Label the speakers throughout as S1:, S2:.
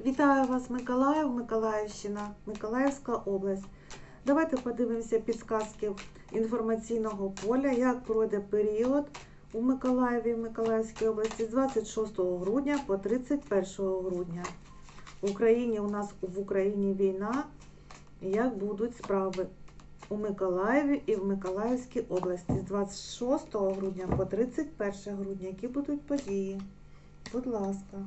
S1: Вітаю вас, Миколаїв, Миколаївщина, Миколаївська область. Давайте подивимося підсказки інформаційного поля, як пройде період у Миколаєві, Миколаївській області з 26 грудня по 31 грудня. В Україні у нас в Україні війна. Як будуть справи у Миколаєві і в Миколаївській області з 26 грудня по 31 грудня. Які будуть події? Будь ласка.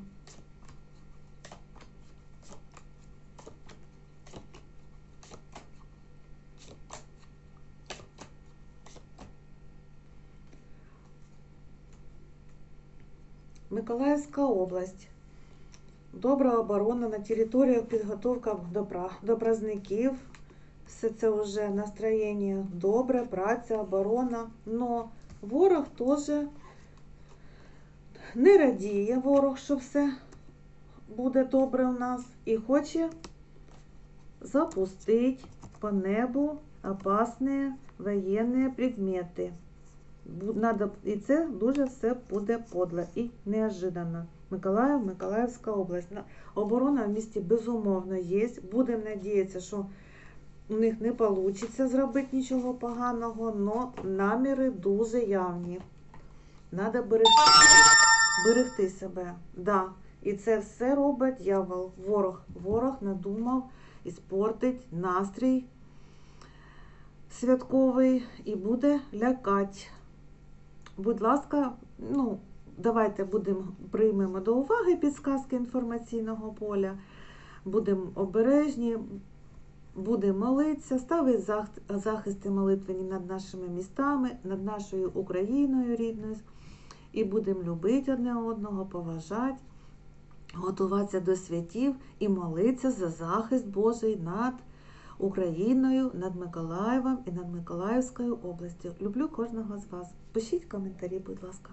S1: Миколаївська область. Добра оборона на територіях підготовка до, пра- до праздників. Все це вже настроєння добре, праця, оборона. Но ворог теж не радіє ворог, що все буде добре у нас і хоче запустити по небу опасні воєнні предмети. Надо, і це дуже все буде подле і неожиданно. Миколаїв, Миколаївська область. Оборона в місті безумовно є. Будемо надіятися, що у них не вийде зробити нічого поганого, але наміри дуже явні. Треба берегти, берегти себе. Да. І це все робить дьявол, ворог. Ворог надумав іспортить настрій святковий і буде лякати. Будь ласка, ну, давайте будемо приймемо до уваги підсказки інформаційного поля, будемо обережні, будемо молитися, ставити захисти молитвені над нашими містами, над нашою Україною рідною, і будемо любити одне одного, поважати, готуватися до святів і молитися за захист Божий над Україною, над Миколаєвом і над Миколаївською областю. Люблю кожного з вас. Пишіть коментарі, будь ласка.